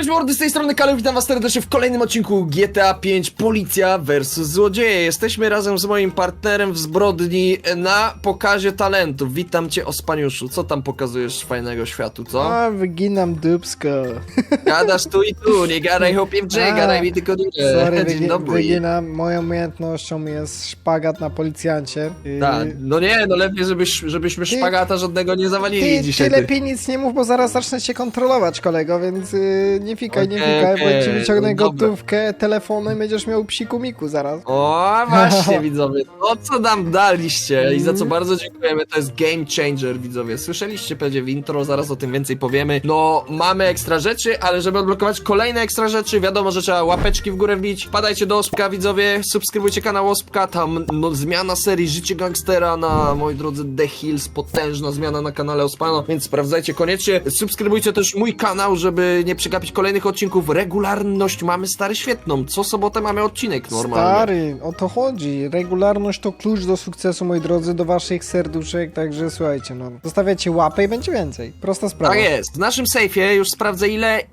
Cześć mordy, z tej strony Kalu, witam was serdecznie w kolejnym odcinku GTA 5 Policja vs Złodzieje. Jesteśmy razem z moim partnerem w zbrodni na pokazie talentów. Witam cię Ospaniuszu, co tam pokazujesz fajnego światu, co? A, wyginam dupsko. Gadasz tu i tu, nie gadaj chłopie w A, gadaj mi tylko Sorry, durę. Dzień wygi wyginam. Moją umiejętnością jest szpagat na policjancie. Yy, Tak, no nie, no lepiej żebyś, żebyśmy Ty- szpagata żadnego nie zawalili Ty, dzisiaj. ty lepiej nic nie mów, bo zaraz zacznę cię kontrolować, kolego, więc yy, nie fikaj, nie Okej, fikaj, bo ci wyciągnę dobra. gotówkę telefonem i będziesz miał psiku miku zaraz. O, właśnie widzowie, to co nam daliście i za co bardzo dziękujemy, to jest Game Changer widzowie. Słyszeliście pewnie w intro, zaraz o tym więcej powiemy. No, mamy ekstra rzeczy, ale żeby odblokować kolejne ekstra rzeczy, wiadomo, że trzeba łapeczki w górę wbić. Padajcie do Ospka widzowie, subskrybujcie kanał Ospka, tam no, zmiana serii Życie Gangstera na, moi drodzy, The Hills, potężna zmiana na kanale Ospano, więc sprawdzajcie koniecznie. Subskrybujcie też mój kanał, żeby nie przegapić kolejnych odcinków. Regularność mamy stary świetną, co sobotę mamy odcinek normalnie. Stary, o to chodzi. Regularność to klucz do sukcesu, moi drodzy, do waszych serduszek, także słuchajcie, no. Zostawiacie łapę i będzie więcej. Prosta sprawa. Tak jest. W naszym sejfie już sprawdzę ile, y,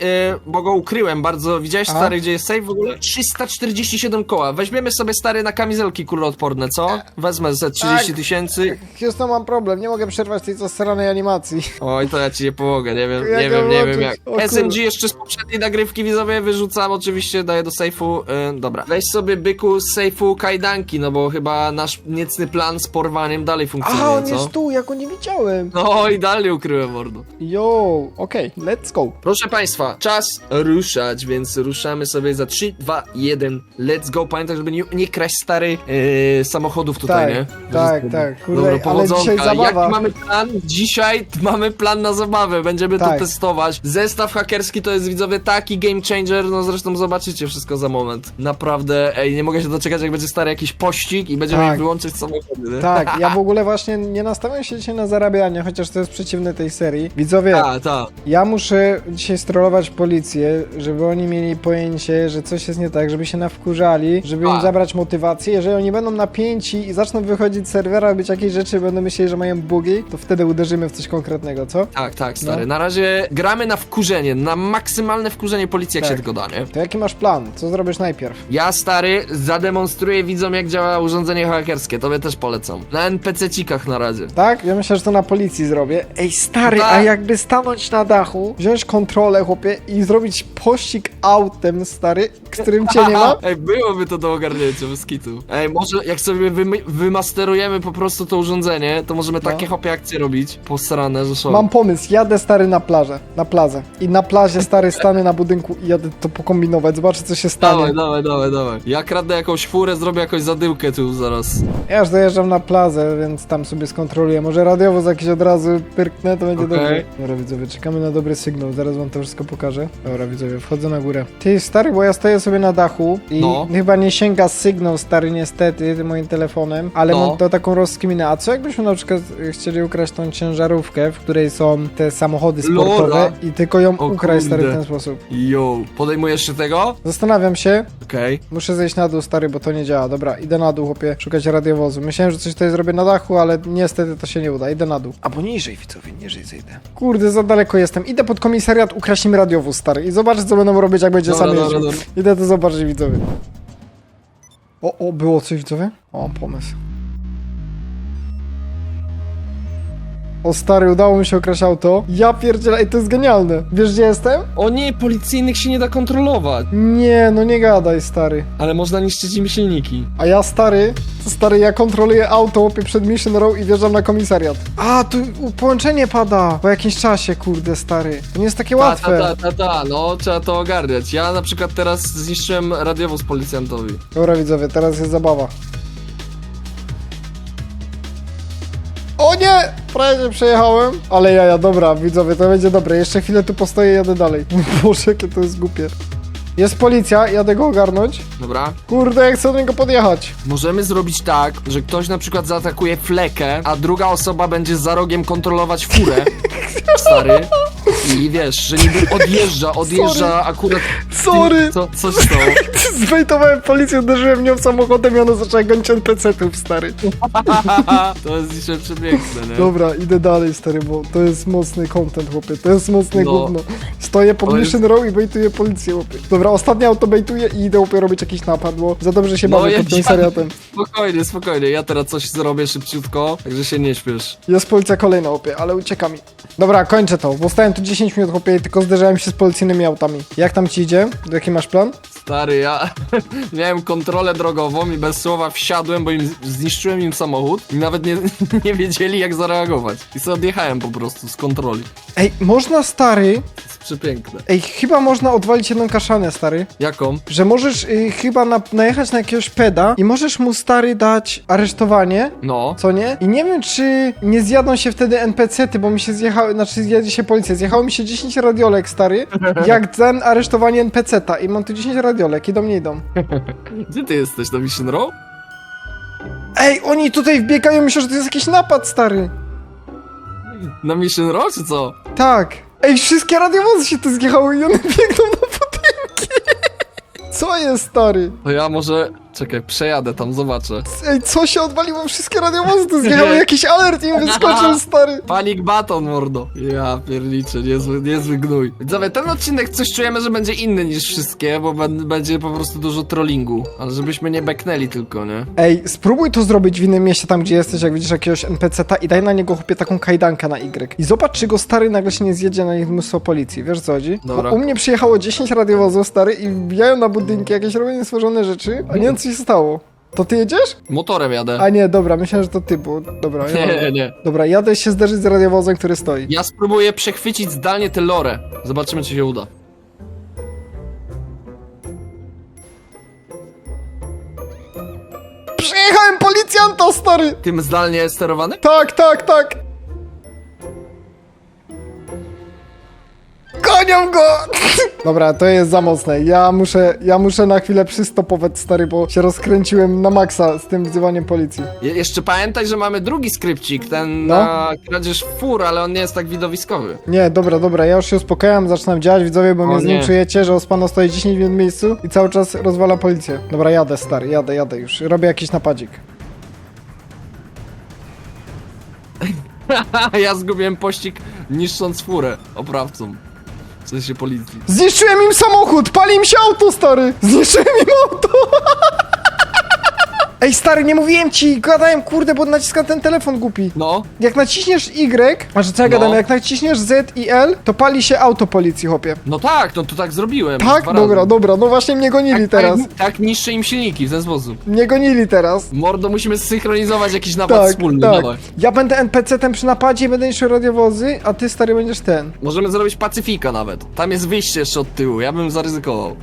bo go ukryłem bardzo. Widziałeś A? stary, gdzie jest sejf w ogóle? 347 koła. Weźmiemy sobie stary na kamizelki kuloodporne, co? Wezmę ze 30 Tak. tysięcy. Houston, mam problem, nie mogę przerwać tej zasranej animacji. Oj, to ja ci nie pomogę, nie wiem, nie wiem, nie wiem włączyć? jak. O. SMG jeszcze z poprzedniej nagrywki widzowie wyrzucam, oczywiście daję do sejfu. Y, dobra. Weź sobie byku z sejfu kajdanki, no bo chyba nasz niecny plan z porwaniem dalej funkcjonuje, A, on co? jest tu, ja go nie widziałem. No i dalej ukryłem mordo. Yo, okej, let's go. Proszę Państwa, czas ruszać, więc ruszamy sobie za 3, 2, 1, let's go. Pamiętaj, żeby nie, nie kraść stary yy, samochodów tutaj, Tak, nie? tak, Żeby- tak. Kurde, Dobra, ale powodzonka. dzisiaj zabawa. Jaki mamy plan? Dzisiaj mamy plan na zabawę, będziemy to Tak. testować. Zestaw hakerski to jest, widzowie, taki game changer, no zresztą zobaczycie wszystko za moment. Naprawdę, ej, nie mogę się doczekać, jak będzie stary jakiś pościg i będziemy Tak. wyłączyć samochody, nie? Tak, ja w ogóle właśnie nie nastawiam się dzisiaj na zarabianie, chociaż to jest przeciwne tej serii. Widzowie, Ta, ta. ja muszę dzisiaj strollować policję, żeby oni mieli pojęcie, że coś jest nie tak, żeby się nawkurzali, żeby im A. zabrać motywację. Jeżeli oni będą napięci i zaczną wychodzić z serwera, robić jakieś rzeczy, będą myśleli, że mają bugi, to wtedy uderzymy w coś konkretnego, co? Tak, tak, stary. No. Na razie gramy na wkurzenie, na maksymalne wkurzenie policji, jak Tak. się tylko da, nie? To jaki masz plan? Co zrobisz najpierw? Ja, stary, zademonstruję widzom, jak działa urządzenie hakerskie. Tobie też polecam. Na NPC-cikach na razie. Tak? Ja myślę, że to na policji zrobię. Ej, stary, Tak. a jakby stanąć na dachu, wziąć kontrolę, chłopie, i zrobić pościg autem, stary, którym cię nie ma? Ej, byłoby to do ogarnięcia, bez kitu. Ej, może jak sobie wymy- wymasterujemy po prostu to urządzenie, to możemy No. takie hopie akcje robić. Posrane, że szok. Mam pomysł, jadę stary na plażę, na plazę. I na plaży stary stanę na budynku i jadę to pokombinować, zobaczę co się Dawaj, stanie. dawaj, dawaj, dawaj. Ja kradnę jakąś furę, zrobię jakąś zadyłkę tu zaraz. Ja już dojeżdżam na plazę, więc tam sobie skontroluję. Może radiowo za jakiś od razu pyrknę, to będzie Okej. dobrze. Dobra widzowie, czekamy na dobry sygnał, zaraz wam to wszystko pokażę. Dobra widzowie, wchodzę na górę. Ty stary, bo ja stoję sobie na dachu i No. chyba nie sięga sygnał stary niestety tym moim telefonem, ale No. mam to taką rozkminę. A co jakbyśmy na przykład y, chcieli ukraść tą ciężarówkę, w której są te samochody Lora. sportowe i tylko ją O ukraść stary w kurde. ten sposób? Yo, podejmujesz się tego? Zastanawiam się, Okej. Muszę zejść na dół, stary, bo to nie działa. Dobra, idę na dół, chłopie, szukać radiowozu. Myślałem, że coś tutaj zrobię na dachu, ale niestety to się nie uda. Idę na dół. Albo niżej, widzowie, niżej zejdę. Kurde, za daleko jestem. Idę pod komisariat, ukraścimy radiowóz, stary. I zobaczę, co będą robić, jak będzie Dobra, sam dobra, jeździł. dobra. Idę to zobaczyć, widzowie. O, o, było coś, widzowie? O, pomysł. O, stary, udało mi się okraść auto. Ja pierdzielę, ej, to jest genialne. Wiesz, gdzie jestem? O nie, policyjnych się nie da kontrolować. Nie, no nie gadaj, stary. Ale można niszczyć im silniki. A ja stary, stary, ja kontroluję auto łopie przed Mission Row i wjeżdżam na komisariat. A, tu połączenie pada po jakimś czasie, kurde, stary. To nie jest takie Ta, łatwe. ta, ta, ta, ta, no trzeba to ogarniać. Ja na przykład teraz zniszczyłem radiowóz policjantowi. Dobra, widzowie, teraz jest zabawa. O nie! Prawie przejechałem. Ale jaja, dobra, widzowie, to będzie dobre. Jeszcze chwilę tu postoję i jadę dalej. Boże, jakie to jest głupie. Jest policja, jadę go ogarnąć. Dobra? Kurde, jak chcę do niego podjechać. Możemy zrobić tak, że ktoś na przykład zaatakuje flekę, a druga osoba będzie za rogiem kontrolować furę. Stary. I wiesz, że niby odjeżdża, odjeżdża akurat... Sorry! Co, coś stało. Zwejtowałem policję, uderzyłem nią samochodem i ona zaczęła gonić NPC-ów, stary. To jest dzisiaj przepiękne, nie? Dobra, idę dalej, stary, bo to jest mocny content, chłopie. To jest mocne No. gówno. Stoję pod To jest- Mission Row i bejtuję policję, chłopie. Dobra, ostatnie auto bejtuję i idę chłopie robić jakiś napad, bo za dobrze się No, bawię ja pod komisariatem. Spokojnie, spokojnie, ja teraz coś zrobię szybciutko, także się nie śpiesz. Jest policja kolejna, chłopie, ale ucieka mi. Dobra, kończę to, bo stałem tu 10 minut, chłopie, tylko zderzałem się z policyjnymi autami. Jak tam ci idzie? Jaki masz plan? Stary, ja miałem kontrolę drogową i bez słowa wsiadłem, bo im zniszczyłem im samochód i nawet nie, nie wiedzieli jak zareagować. I sobie odjechałem po prostu z kontroli. Ej, można, stary... To jest przepiękne. Ej, chyba można odwalić jedną kaszanę, stary. Jaką? Że możesz y, chyba na, najechać na jakiegoś peda i możesz mu, stary, dać aresztowanie, No. co nie? I nie wiem, czy nie zjadą się wtedy NPC-ty, bo mi się zjechały, znaczy zjedzie się policja. Zjechało mi się 10 radiolek, stary, jak ten aresztowanie NPC-ta i mam tu 10 radiolek i do mnie idą. Gdzie ty jesteś, na Mission Row? Ej, oni tutaj wbiegają, myślę, że to jest jakiś napad, stary. Na Mission Row, czy co? Tak. Ej, wszystkie radiowozy się tu zjechały i one biegną na budynki. Co jest, stary? To ja może... Czekaj, przejadę tam, zobaczę. Ej, co się odwaliło? Wszystkie radiowozy tu zjechały, jakiś alert im wyskoczył, stary. Panic Baton, mordo. Ja pierniczę, niezły, niezły gnój. Widzowie, ten odcinek coś czujemy, że będzie inny niż wszystkie, bo bę- będzie po prostu dużo trollingu. Ale żebyśmy nie beknęli tylko, nie? Ej, spróbuj to zrobić w innym mieście, tam gdzie jesteś, jak widzisz jakiegoś NPC-ta i daj na niego chłopie taką kajdankę na Y. I zobacz, czy go stary nagle się nie zjedzie na nich mnóstwo policji, wiesz co chodzi? Dobra. Bo u mnie przyjechało 10 radiowozów, stary, i wbijają na budynki, jakieś robią niestworzone rzeczy, a nie wiem, co się stało. To ty jedziesz? Motorem jadę. A nie, dobra, myślałem, że to ty, bo... Dobra, ja... Nie, nie. Dobra, jadę się zderzyć z radiowozem, który stoi. Ja spróbuję przechwycić zdalnie tę lorę. Zobaczymy, czy się uda. Przyjechałem policjanta, stary! Tym zdalnie sterowany? Tak, tak, tak! Gonią go! Dobra, to jest za mocne. Ja muszę, ja muszę na chwilę przystopować, stary, bo się rozkręciłem na maksa z tym wzywaniem policji. Je jeszcze pamiętaj, że mamy drugi skrypcik, ten No. na kradzież fur, ale on nie jest tak widowiskowy. Nie, dobra, dobra, ja już się uspokajam, zaczynam działać, widzowie, bo O mnie z nim nie. czujecie, że Ospano stoi 10 minut w miejscu i cały czas rozwala policję. Dobra, jadę, stary, jadę, jadę już. Robię jakiś napadzik. ja zgubiłem pościg niszcząc furę oprawcom. W sensie policji. Zniszczyłem im samochód! Pali im się auto, stary! Zniszczyłem im auto! Ej, stary, nie mówiłem ci! Gadałem, kurde, bo naciskam ten telefon głupi. No, Jak naciśniesz Y, a że co ja No. gadam, jak naciśniesz Z i L, to pali się auto policji, chłopie. no tak, no to tak zrobiłem. Tak? dwa Dobra, razy. dobra, no właśnie mnie gonili teraz. Tak, tak niszczę im silniki w ten sposób. Mnie gonili teraz. Mordo, musimy zsynchronizować jakiś napad Tak, wspólny, tak. dawaj. Ja będę NPC-tem przy napadzie i będę niszczył radiowozy, a ty, stary, będziesz ten. Możemy zrobić Pacyfika nawet. Tam jest wyjście jeszcze od tyłu, ja bym zaryzykował.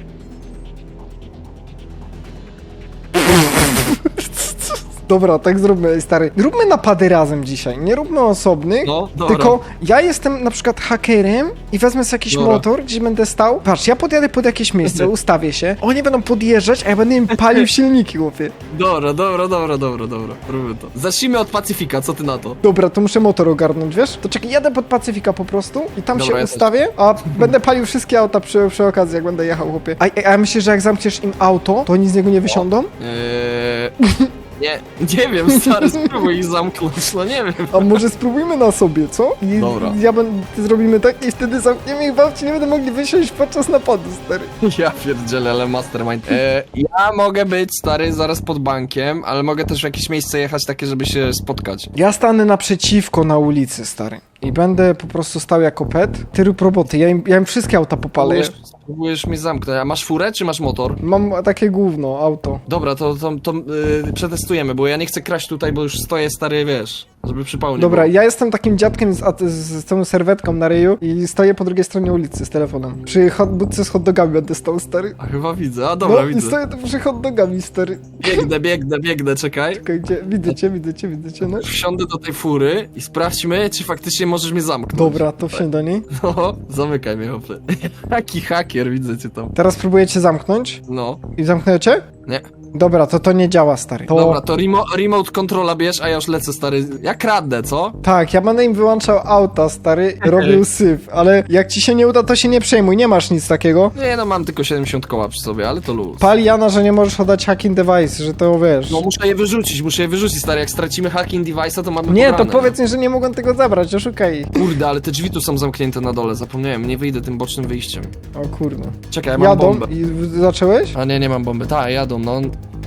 Dobra, tak zróbmy, stary. Róbmy napady razem dzisiaj, nie róbmy osobnych. No, dobra. Tylko ja jestem na przykład hakerem i wezmę sobie jakiś Dobra. motor, gdzie będę stał. Patrz, ja podjadę pod jakieś miejsce, ustawię się. Oni będą podjeżdżać, a ja będę im palił silniki, chłopie. Dobra, dobra, dobra, dobra, dobra. Róbmy to. Zacznijmy od Pacyfika, co ty na to? Dobra, to muszę motor ogarnąć, wiesz? To czekaj, jadę pod Pacyfika po prostu i tam Dobra, się ja też. ustawię, a będę palił wszystkie auta przy, przy okazji, jak będę jechał, chłopie. A, a ja myślę, że jak zamkniesz im auto, to oni z niego nie wysiądą? Eee... Nie, nie wiem, stary, spróbuj ich zamknąć, no nie wiem. A może spróbujmy na sobie, co? I Dobra. ja będę, zrobimy tak i wtedy zamkniemy ich w aucie, nie będę mogli wysiąść podczas napadu, stary. Ja pierdzielę, ale mastermind. Eee, ja mogę być, stary, zaraz pod bankiem, ale mogę też w jakieś miejsce jechać takie, żeby się spotkać. Ja stanę naprzeciwko na ulicy, stary. I będę po prostu stał jako pet. Ty rób roboty, ja im, ja im wszystkie auta popalę. Spróbujesz mnie zamknąć. A masz furę, czy masz motor? Mam takie gówno, auto. Dobra, to, to, to yy, przetestujemy, bo ja nie chcę kraść tutaj, bo już stoję stary, wiesz, żeby przypał nie Dobra, było. ja jestem takim dziadkiem z, z całą serwetką na ryju i stoję po drugiej stronie ulicy z telefonem. Przy hot, budce z hot dogami będę stał, stary. A chyba widzę, a dobra, no i widzę. stoję tu przy hot dogami, stary. Biegnę, biegnę, biegnę, czekaj. Czekaj, gdzie? Widzę cię, widzę cię, widzę cię, no. Wsiądę do tej fury i sprawdźmy, czy faktycznie możesz mnie zamknąć. Dobra, to wsiądź do niej. No, zamykaj mnie, hopy. Jaki hakier, widzę cię tam. Teraz próbuję cię zamknąć No, i zamknę cię? nie. Dobra, to to nie działa, stary. To... Dobra, to remo remote kontrola bierz, a ja już lecę, stary. Ja kradnę, co? Tak, ja będę im wyłączał auta, stary, robił syf, ale jak ci się nie uda, to się nie przejmuj, nie masz nic takiego. Nie no, mam tylko 70 koła przy sobie, ale to luz. Pali Jana, że nie możesz oddać hacking device, że to wiesz. No muszę je wyrzucić, muszę je wyrzucić, stary. Jak stracimy hacking device'a, to mamy Nie, to powiedz mi, że nie mogą tego zabrać, oszukaj ich. Kurde, ale te drzwi tu są zamknięte na dole, zapomniałem, nie wyjdę tym bocznym wyjściem. O kurde. Czekaj, ja mam Jadą bombę. i w- zacząłeś? A nie, nie mam bomby. Tak, jadą, no.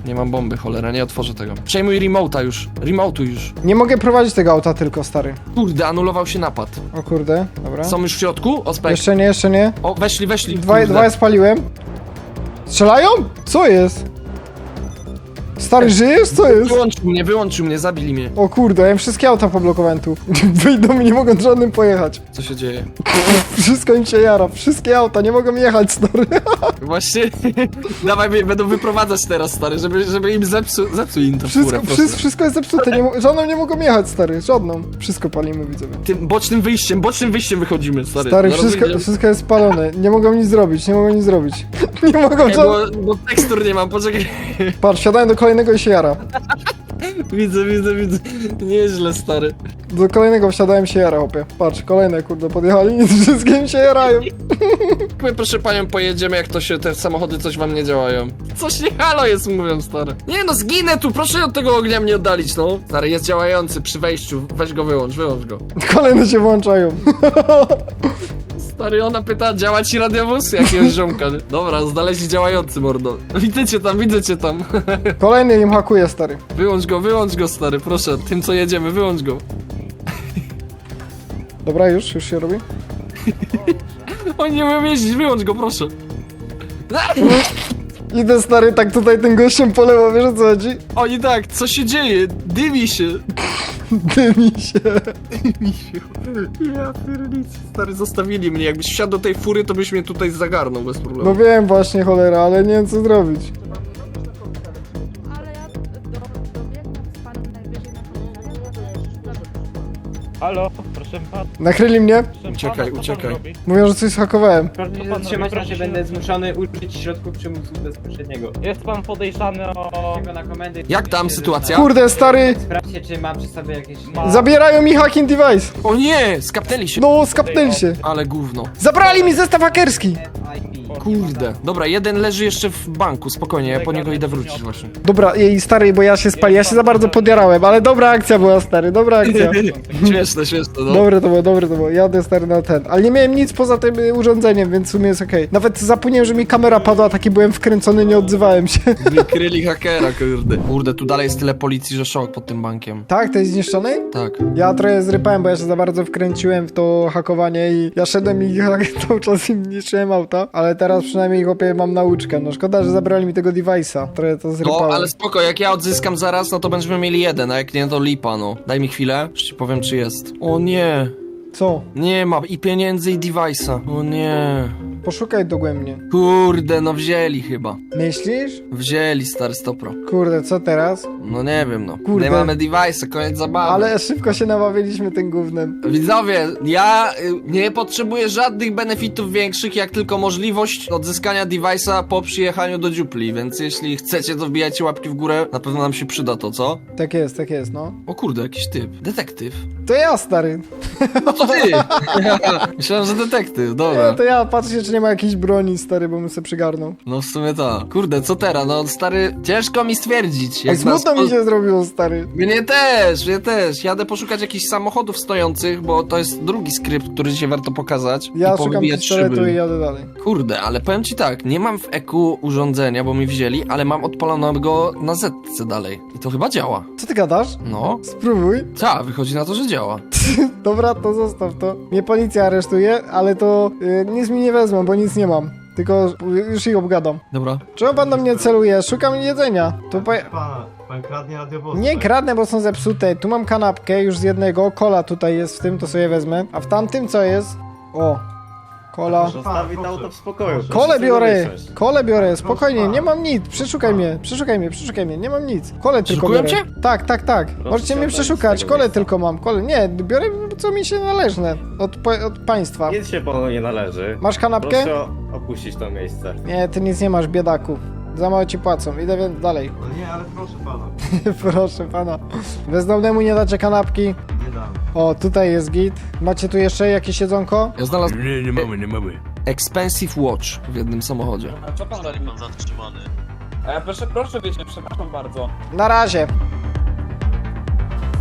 Nie mam bomby, cholera, nie otworzę tego. Przejmuj remote'a już, remote'u już. Nie mogę prowadzić tego auta tylko, stary. Kurde, anulował się napad. O kurde, dobra. Są już w środku? O, spek. Jeszcze nie, jeszcze nie. O, weszli, weszli. Dwa, kurde. dwa spaliłem. Strzelają? Co jest? Stary, żyjesz? Co jest? Wyłączył mnie, wyłączył mnie, zabili mnie. O kurde, ja im wszystkie auta poblokowałem tu. Wyjdą i nie mogą żadnym pojechać. Co się dzieje? Wszystko im się jara, wszystkie auta, nie mogą jechać, stary. Właśnie, dawaj, mnie będą wyprowadzać teraz, stary, żeby, żeby im zepsuł, zepsuł im to Wszystko, furę, wszystko, wszystko jest zepsute, nie, mo- żadną nie mogą jechać, stary, żadną. Wszystko palimy, widzowie. Tym bocznym wyjściem, bocznym wyjściem wychodzimy, stary. Stary, Zaraz wszystko, wyjdziemy. wszystko jest spalone, nie mogą nic zrobić, nie mogą nic zrobić. Nie mogą Ej, żadnych... bo, bo tekstur nie mam, poczekaj. Patrz, wsiadają do kolejnego i się jara. Widzę, widzę, widzę. Nieźle, stary. Do kolejnego wsiadałem się jara, hopie. Patrz, kolejne, kurde, podjechali i wszystkim się jarają. My, proszę panią, pojedziemy, jak to się, te samochody coś wam nie działają. Coś nie halo jest, mówią, stary. Nie no, zginę tu, proszę od tego ognia mnie oddalić, no. Stary, jest działający przy wejściu, weź go wyłącz, wyłącz go. Kolejne się włączają. Stary, ona pyta, działa ci radiowóz? Jakiegoś ziomka. Dobra, znaleźli działający, mordo. Widzę cię tam, widzę cię tam. Kolejny im hakuje, stary. Wyłącz go, wyłącz go, stary, proszę. Tym, co jedziemy, wyłącz go. Dobra, już, już się robi. Oni nie umieją jeździć, wyłącz go, proszę. Idę, stary, tak tutaj tym gościem po lewo, wiesz o co chodzi? Oni tak, co się dzieje? Dymi się. Dymi się. Dymi się. Ja piernicy. Stary, zostawili mnie. Jakbyś wsiadł do tej fury, to byś mnie tutaj zagarnął bez problemu. No wiem właśnie, cholera, ale nie wiem co zrobić. Ale ja do, z panem najwyżej na. Halo, pana. Nakryli mnie? proszę Uciekaj, co uciekaj. robi? Mówią, że coś zhakowałem. Proszę się raczej się- będę zmuszony użyć środków przymusu bezpośredniego. Jest pan podejrzany o... Na komendy. Jak tam sytuacja? Kurde, stary, Sprawdźcie, czy mam przy sobie jakieś... Ma- zabierają mi hacking device. O nie! Skapnęli się. No, skapnęli się. Ale gówno. Zabrali mi zestaw hakerski. IP. Kurde. Dobra, jeden leży jeszcze w banku, spokojnie, ja po niego idę wrócić właśnie. Dobra, jej stary, bo ja się spali, ja się za bardzo podjarałem, ale dobra akcja była, stary, dobra akcja. Śmieszne, śmieszne, no. Dobre to było, dobre to było, jadę stary na ten. Ale nie miałem nic poza tym y, urządzeniem, więc w sumie jest okej. Nawet zapomniałem, że mi kamera padła, taki byłem wkręcony, nie odzywałem się. Wykryli hakera, kurde. Kurde, tu dalej jest tyle policji, że szok pod tym bankiem. Tak, to jest zniszczony? Tak. Ja trochę zrypałem, bo ja się za bardzo wkręciłem w to hakowanie i ja szedłem i cały czas im niszczyłem auta, ale teraz przynajmniej chłopie mam nauczkę. No szkoda, że zabrali mi tego device'a. Trochę to No, zrypałem. ale spoko, jak ja odzyskam zaraz, no to będziemy mieli jeden, a jak nie, to lipa, no. Daj mi chwilę, już ci powiem, czy jest. O nie, Co? nie ma i pieniędzy, i device'a. O nie. Poszukaj dogłębnie. Kurde, no wzięli chyba. Myślisz? Wzięli, stary stopro. Kurde, co teraz? No nie wiem, no. Kurde. Nie mamy device'a, koniec zabawy. Ale szybko się nabawiliśmy tym gównem. Widzowie, ja y, nie potrzebuję żadnych benefitów większych, jak tylko możliwość odzyskania device'a po przyjechaniu do dziupli, więc jeśli chcecie, to wbijajcie łapki w górę, na pewno nam się przyda to, co? Tak jest, tak jest, no. O kurde, jakiś typ. Detektyw. To ja, stary. No to ty! Myślałem, że detektyw, dobra. to ja patrzę, czy nie ma jakiejś broni, stary, bo bym sobie przygarnął. No w sumie tak. Kurde, co teraz? No stary, ciężko mi stwierdzić. Jak smutno nas- mi się zrobiło, stary. Mnie też, mnie też. Jadę poszukać jakichś samochodów stojących, bo to jest drugi skrypt, który dzisiaj warto pokazać. Ja szukam pistoletu i jadę dalej. Kurde, ale powiem ci tak, nie mam w EQ urządzenia, bo mi wzięli, ale mam odpalonego na Zetce dalej. I to chyba działa. Co ty gadasz? No. Spróbuj. Ta, wychodzi na to, że działa. Dobra, to zostaw to. Mnie policja aresztuje, ale to y, nic mi nie wezmą, bo nic nie mam. Tylko już ich obgadam. Dobra. Czemu pan do mnie celuje? Szukam jedzenia. Tu pa... Pana, pan kradnie radiowozy. Nie tak? kradnę, bo są zepsute. Tu mam kanapkę już z jednego. Kola tutaj jest w tym, to sobie wezmę. A w tamtym co jest? O. Kola. Zostawić auto w spokoju. Kole biorę! Kole biorę, spokojnie, nie mam nic. Przeszukaj mnie, przeszukaj mnie, przeszukaj mnie, nie mam nic. Kole tylko Przeszukują biorę. cię? Tak, tak, tak. Możecie mnie przeszukać, kole tylko mam. Kole, nie, biorę co mi się należne. Od, od państwa. Nic się panu nie należy. Masz kanapkę? Proszę opuścić to miejsce. Nie, ty nic nie masz, biedaku. za mało ci płacą. Idę więc dalej. No nie, ale proszę pana. Proszę pana. Bezdomnemu nie dacie kanapki. Nie dam. O, tutaj jest git. Macie tu jeszcze jakieś jedzonko? Ja znalazłem Nie, nie mamy, nie mamy. Expensive Watch w jednym samochodzie. A co pan robi? Pan zatrzymany. A ja proszę, proszę wiecie, przepraszam bardzo. Na razie.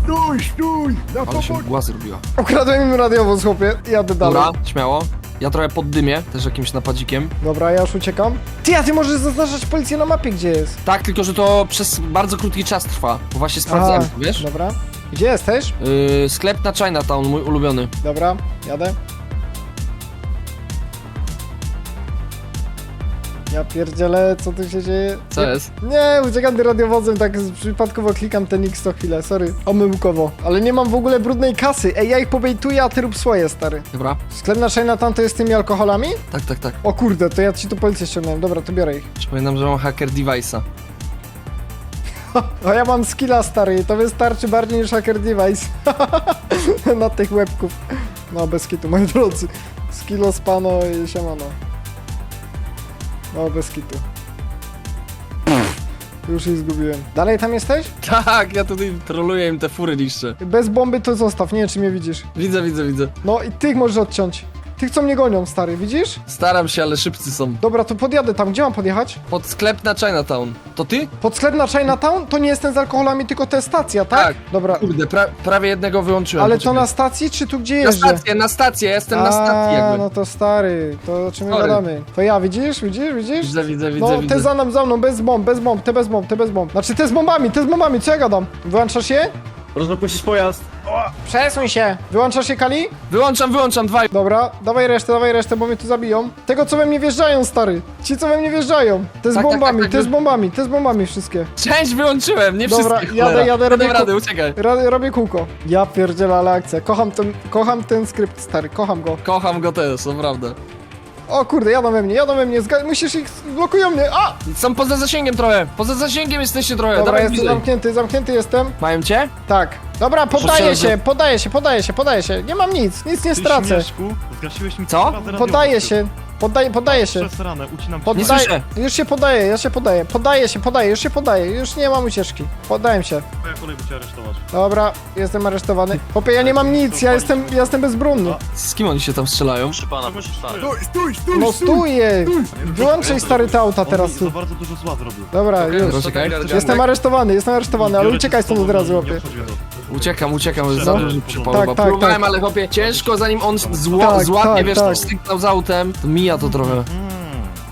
Stój, stój! Na Ale się mgła zrobiła. Ukradłem im radiowóz, chłopie. Jadę dalej. Dobra, śmiało. Ja trochę poddymię, też jakimś napadzikiem. Dobra, ja już uciekam. Ty, a ty możesz zaznaczać policję na mapie, gdzie jest. Tak, tylko że to przez bardzo krótki czas trwa, bo właśnie sprawdzałem to, wiesz? Dobra. Gdzie jesteś? Yy, sklep na Chinatown, mój ulubiony. Dobra, jadę. Ja pierdzielę, co tu się dzieje? Co Nie- jest? Nie, uciekam tym radiowozem, tak z- przypadkowo klikam ten X co chwilę, sorry. Omyłkowo. Ale nie mam w ogóle brudnej kasy. Ej, ja ich pobejtuję, a ty rób swoje, stary. Dobra, Sklep na Chinatown to jest z tymi alkoholami? tak, tak, tak. O kurde, to ja ci tu policję ściągnąłem. Dobra, to biorę ich. Przypominam, że mam hacker device'a. O, ja mam skilla, stary, to wystarczy bardziej niż hacker device. Na tych łebków. No, bez kitu, moi drodzy. Skillo spano i siemano. No, bez kitu. Już ich zgubiłem. Dalej tam jesteś? Tak, ja tutaj troluję im te fury niszczę. Bez bomby to zostaw, nie wiem czy mnie widzisz. Widzę, widzę, widzę. No i tych możesz odciąć. Tych co mnie gonią, stary, widzisz? Staram się, ale szybcy są. Dobra, to podjadę tam. Gdzie mam podjechać? Pod sklep na Chinatown. To ty? Pod sklep na Chinatown? To nie jest ten z alkoholami, tylko to jest stacja, tak? Tak. Dobra. Kurde, pra prawie jednego wyłączyłem. Ale to poczekaj. na stacji, czy tu gdzie Na jeżdżę? stację, na stację, jestem na stacji A, jakby. no to stary, to o czym my Sorry. gadamy? To ja, widzisz, widzisz, widzisz? Widzę, widzę, widzę, No, widzę. te za mną, za mną, bez bomb, bez bomb, te bez bomb, te bez bomb. Znaczy, te z bombami, te z bombami, co ja gadam? Wyłączasz się? Opuścić pojazd. Przesuń się! Wyłączasz się, Kali? Wyłączam, wyłączam, dwa. Dobra, dawaj resztę, dawaj resztę, bo mnie tu zabiją. Tego, co we mnie wjeżdżają, stary. Ci, co we mnie wjeżdżają. Te z Tak, tak, bombami, tak, tak, te z wy- bombami, te z bombami wszystkie. Część wyłączyłem, nie Dobra, wszystkie. jadę, cholera. jadę, Nie robię dam rady, ku- uciekaj. Ra robię kółko. Ja pierdzielę, ale akcja. Kocham ten, kocham ten skrypt, stary, kocham go. Kocham go też, naprawdę. O kurde, jadą we mnie, jadą we mnie, zga- musisz ich, blokują mnie, a! Są poza zasięgiem trochę. Poza zasięgiem jesteście trochę. Dobra, Dawaj jestem bliżej. zamknięty, zamknięty jestem. Mają cię? Tak. Dobra, Proszę, się, podaję się, podaję się, podaję się. Nie mam nic, nic nie stracę. Zgasiłeś mi Co? Podaję się, poddaję, podaję się. Przez ranę, ucinam Nie Poddaję, słyszę. już się podaję, ja się podaję, podaję się, podaję, już się podaję, już nie mam ucieczki. Podałem się. Twoja kolej by cię aresztować. Dobra, jestem aresztowany. Popie, ja nie mam nic, ja jestem, ja jestem bezbrunny. Z kim oni się tam strzelają? Proszę pana, proszę pana. Stój, stój, stój, No stój! Wyłączaj stary te auta teraz tu. za bardzo dużo zła zrobił. Dobra, już. Jestem aresztowany, jestem aresztowany, ale Biorę cię uciekaj z stąd tobą, od razu, nie- nie łapie. obchodź mnie to. Uciekam, uciekam, jest za No. duży przypał Tak, chyba. tak, Próbowałem, tak. ale chłopie, ciężko zanim on zło, Tak, złapie, tak, wiesz, tak. ten sygnał z autem, to mija to trochę.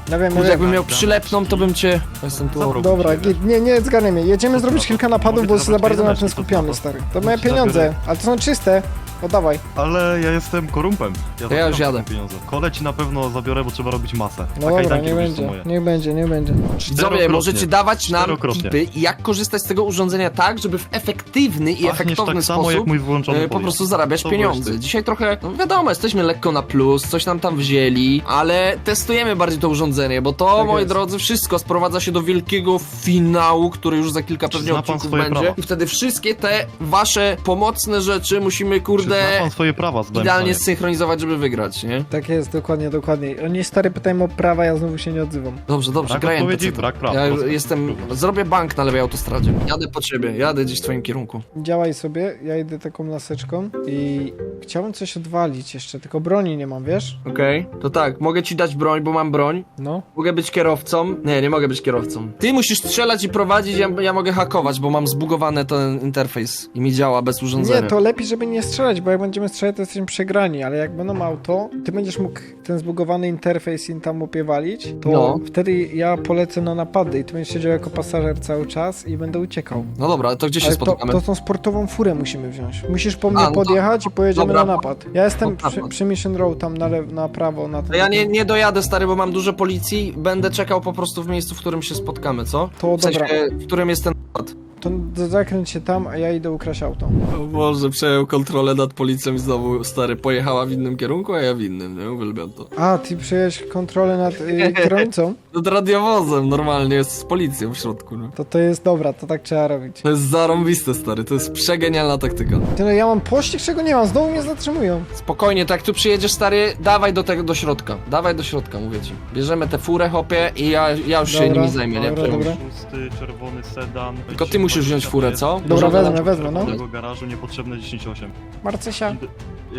Ja wiem, ja Kurde, wiem. jakbym miał przylepną, to bym cię... Jestem tu obok. Dobra, git, nie, nie, zgarnę mnie. Jedziemy zrobić kilka napadów, bo się za bardzo na tym skupiamy, stary. To moje pieniądze, ale to są czyste. O, dawaj. Ale ja jestem korumpem. To ja już zabieram jadę. te Pieniądze. Kole ci na pewno zabiorę, bo trzeba robić masę. No A dobra, niech również będzie, niech będzie, niech będzie. Widzowie, możecie dawać nam Czterokrotnie. tipy, jak korzystać z tego urządzenia tak, żeby w efektywny i Pachniesz efektowny tak samo jak sposób mój wyłączony e, po pojazd. prostu zarabiać To byłeś pieniądze. ty. Dzisiaj trochę, no wiadomo, jesteśmy lekko na plus, coś nam tam wzięli, ale testujemy bardziej to urządzenie, bo to, Tak moi jest. drodzy, wszystko sprowadza się do wielkiego finału, który już za kilka Czy pewnie zna pan odcinków swoje będzie. prawa? I wtedy wszystkie te wasze pomocne rzeczy musimy, Czy zna pan swoje prawa z idealnie zsynchronizować, żeby wygrać, nie? Tak jest, dokładnie, dokładnie. Oni stary pytają o prawa, ja znowu się nie odzywam. Dobrze, dobrze, Brak graj odpowiedzi, brak praw. Ja jestem, zrobię bank na lewej autostradzie. Jadę po ciebie, jadę gdzieś w twoim kierunku. Działaj sobie, ja idę taką laseczką i chciałbym coś odwalić jeszcze, tylko broni nie mam, wiesz? Okej, to tak, mogę ci dać broń, bo mam broń. No. Mogę być kierowcą. Nie, nie mogę być kierowcą. Ty musisz strzelać i prowadzić, ja, ja mogę hakować, bo mam zbugowany ten interfejs i mi działa bez urządzenia. Nie, to lepiej, żeby nie strzelać, bo jak będziemy strzelać, to jesteśmy przegrani, ale jak będą auto, ty będziesz mógł ten zbugowany interfejs im tam opiewalić, to No. wtedy ja polecę na napady i ty będziesz siedział jako pasażer cały czas i będę uciekał. No dobra, to gdzie się Ale to, spotykamy? to tą sportową furę musimy wziąć. Musisz po mnie A, no to- podjechać i pojedziemy dobra. na napad. Ja jestem przy, przy Mission Row tam na, lew, na prawo, na To ten... ja nie, nie dojadę, stary, bo mam dużo policji. Będę czekał po prostu w miejscu, w którym się spotkamy, co? To w sensie, dobra. w którym jest ten napad. To zakręć się tam, a ja idę ukraść auto. O Boże, przejął kontrolę nad policją i znowu, stary, pojechała w innym kierunku, a ja w innym, nie? Uwielbiam to. A, ty przejąłeś kontrolę nad y, kierownicą? Nad radiowozem normalnie jest z policją w środku, no. To to jest dobra, to tak trzeba robić. To jest zarąbiste, stary, to jest przegenialna taktyka. Ty no ja mam pościg, czego nie mam, znowu mnie zatrzymują. Spokojnie, tak tu przyjedziesz, stary, dawaj do tego, do środka. Dawaj do środka, mówię ci. Bierzemy tę furę, hopie, i ja, ja już się Dobra, nimi zajmę, nie? dobra, Przejmuj. dobra. Pusty, czerwony sedan. Tylko ty musisz wziąć furę, co? Dobra, wezmę, wezmę, no. Do tego garażu niepotrzebne 10.8. Marcysia.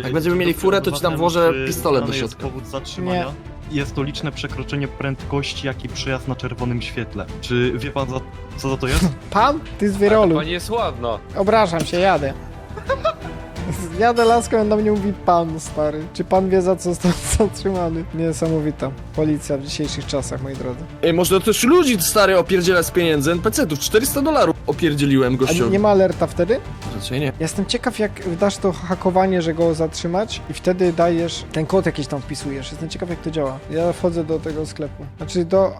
Jak będziemy mieli furę, to ci tam włożę pistolet do środka. jest powód zatrzymania? Jest to liczne przekroczenie prędkości, jak i przejazd na czerwonym świetle. Czy wie pan za, co za to jest? Pan? Ty z wyrolu. Pani jest ładna. Obrażam się, jadę. Jadę laską, on do mnie mówi pan, stary. Czy pan wie, za co został zatrzymany? Niesamowita. Policja w dzisiejszych czasach, moi drodzy. Ej, można też ludzi, stary, opierdziela z pieniędzy NPC-ów. 400 dolarów opierdzieliłem A nie, gościowi. nie ma alerta wtedy? Raczej nie. Jestem ciekaw, jak dasz to hakowanie, że go zatrzymać i wtedy dajesz, ten kod jakiś tam wpisujesz. Jestem ciekaw, jak to działa. Ja wchodzę do tego sklepu. Znaczy do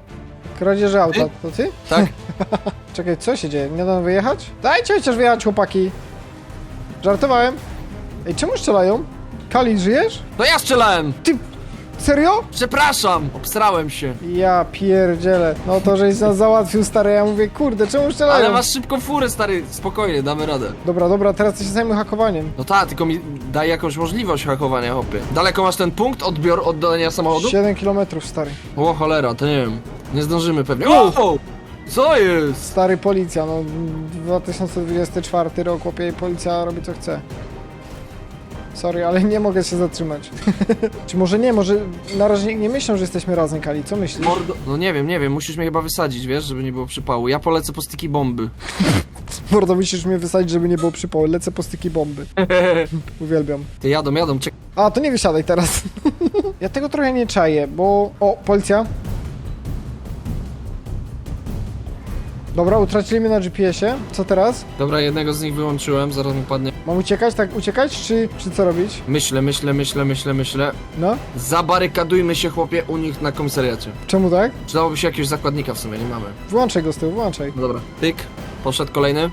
kradzieży auta. To ty? Tak? Czekaj, co się dzieje? Nie dam wyjechać? Dajcie chociaż wyjechać, chłopaki. Żartowałem. Ej, czemu strzelają? Kali, żyjesz? No ja strzelałem! Serio? Przepraszam! Obstrałem się. Ja pierdzielę. No to, żeś nas załatwił, stary. Ja mówię, kurde, czemu strzelają? Ale masz szybką furę, stary, spokojnie, damy radę. Dobra, dobra, teraz to się zajmę hakowaniem. No tak, tylko mi daj jakąś możliwość hakowania, hopie. Daleko masz ten punkt odbior oddalenia samochodu? 7 km, stary. O cholera, to nie wiem. Nie zdążymy pewnie. O! Co jest? Stary policja, no 2024 rok, chłopie, policja robi co chce. Sorry, ale nie mogę się zatrzymać. Czy może nie, może na razie nie myślą, że jesteśmy razem, Kali, co myślisz? Mordo... No nie wiem, nie wiem, musisz mnie chyba wysadzić, wiesz, żeby nie było przypału. Ja polecę po styki bomby. Mordo, musisz mnie wysadzić, żeby nie było przypału, lecę po styki bomby. Uwielbiam. Ty jadą, jadą, czekaj. A, to nie wysiadaj teraz. ja tego trochę nie czaję, bo... O, policja. Dobra, utracili mnie na GPS-ie. Co teraz? Dobra, jednego z nich wyłączyłem, zaraz mi padnie. Mam uciekać, tak uciekać, czy, czy co robić? Myślę, myślę, myślę, myślę, myślę. No? Zabarykadujmy się, chłopie, u nich na komisariacie. Czemu tak? Przydałoby się jakiegoś zakładnika w sumie, nie mamy. Włączaj go z tyłu, włączaj. No dobra. Tyk, poszedł kolejny.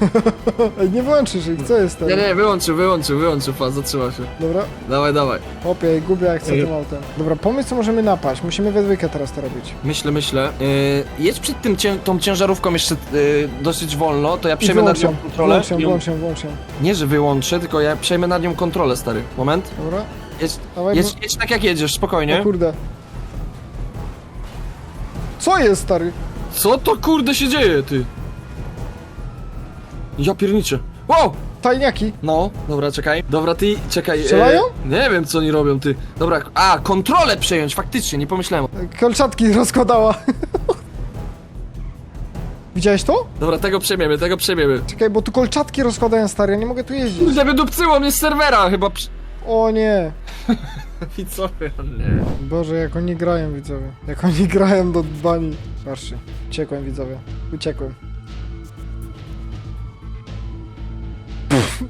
Ej, nie włączysz ich, co jest Nie, nie, wyłączył, wyłączył, wyłączył, pan, zatrzymał się. Dobra, Dawaj, dawaj. Opie, gubię jak chcę tym autem. Dobra, pomysł co możemy napaść. Musimy we dwójkę teraz to robić. Myślę, myślę. Yy, jedź przed tym cię, tą ciężarówką jeszcze yy, dosyć wolno, to ja I przejmę nad nią kontrolę. włącz ją, i ją- włącz ją, włącz ją. Nie, że wyłączę, tylko ja przejmę nad nią kontrolę, stary. Moment. Dobra, Jedź, dawaj, jedź, jedź tak jak jedziesz, bo... spokojnie. O kurde. Co jest, stary? Co to kurde się dzieje, ty? Ja pierniczę. Wow! Tajniaki. No, dobra, czekaj. Dobra, ty, czekaj. Strzelają? e, nie wiem, co oni robią, ty. Dobra, a, kontrolę przejąć, faktycznie, nie pomyślałem. Kolczatki rozkładała. Widziałeś to? Dobra, tego przejmiemy, tego przejmiemy. Czekaj, bo tu kolczatki rozkładają, stary, ja nie mogę tu jeździć. Kurde, wydupcyło mnie z serwera, chyba przy... O nie. I co? Nie. Boże, jak oni grają, widzowie. Jak oni grają do bani. Patrzcie, uciekłem, widzowie. Uciekłem.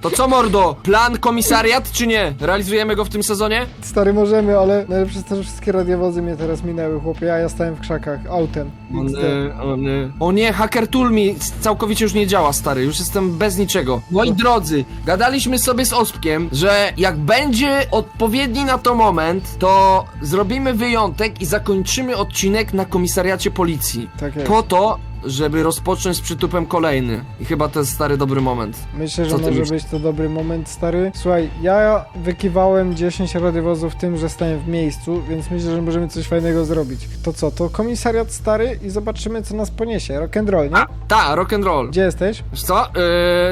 To co, mordo? Plan komisariat, czy nie? Realizujemy go w tym sezonie? Stary, możemy, ale najlepsze jest to, że wszystkie radiowozy mnie teraz minęły, chłopie, a ja stałem w krzakach, autem. O XD. nie, o nie. O nie, hacker tool mi całkowicie już nie działa, stary. Już jestem bez niczego. Moi drodzy, gadaliśmy sobie z Ospkiem, że jak będzie odpowiedni na to moment, to zrobimy wyjątek i zakończymy odcinek na komisariacie policji. Tak jest. Po to, żeby rozpocząć z przytupem kolejny. I chyba to jest stary dobry moment. Myślę, że Co ty może myślisz? być to dobry moment, stary. Słuchaj, ja wykiwałem 10 radiowozów tym, że stałem w miejscu, więc myślę, że możemy coś fajnego zrobić. To co, to komisariat stary i zobaczymy, co nas poniesie. Rock and roll, nie? A, ta, rock and roll. Gdzie jesteś? Wiesz co?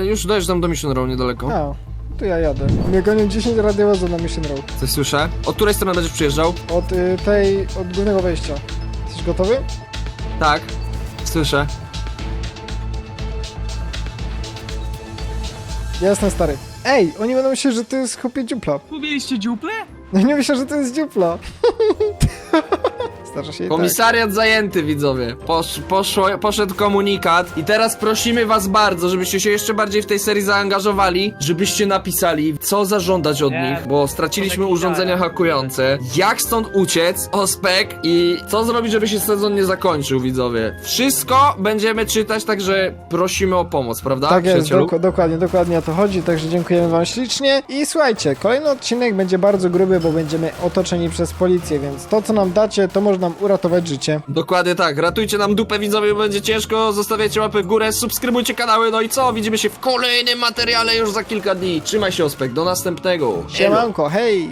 Yy, już dojeżdżam do Mission Row niedaleko. A, tu ja jadę. Mnie gonią 10 radiowozów na Mission Road. Coś słyszę. Od której strony będziesz przyjeżdżał? Od y, tej, od głównego wejścia. Jesteś gotowy? Tak. Słyszę. Ja jestem stary. Ej, oni będą myśleć, że to jest chłopie dziupla. Mówiliście dziuple? No nie myślę, że to jest dziupla. Zdarza się i Komisariat zajęty, widzowie. Posz, poszło, poszedł komunikat i teraz prosimy was bardzo, żebyście się jeszcze bardziej w tej serii zaangażowali, żebyście napisali, co zażądać od Nie, nich, bo straciliśmy urządzenia hakujące, jak stąd uciec, ospek i co zrobić, żeby się sezon nie zakończył, widzowie. Wszystko będziemy czytać, także prosimy o pomoc, prawda? Tak jest, przyjacielu? dokładnie, dokładnie o to chodzi, także dziękujemy wam ślicznie i słuchajcie, kolejny odcinek będzie bardzo gruby, bo będziemy otoczeni przez policję, więc to co nam dacie, to może nam uratować życie. Dokładnie tak. Ratujcie nam dupę widzowie, bo będzie ciężko. Zostawiajcie łapy w górę, subskrybujcie kanały. No i co? Widzimy się w kolejnym materiale już za kilka dni. Trzymaj się, Ospek. Do następnego. Elo. Siemanko, hej!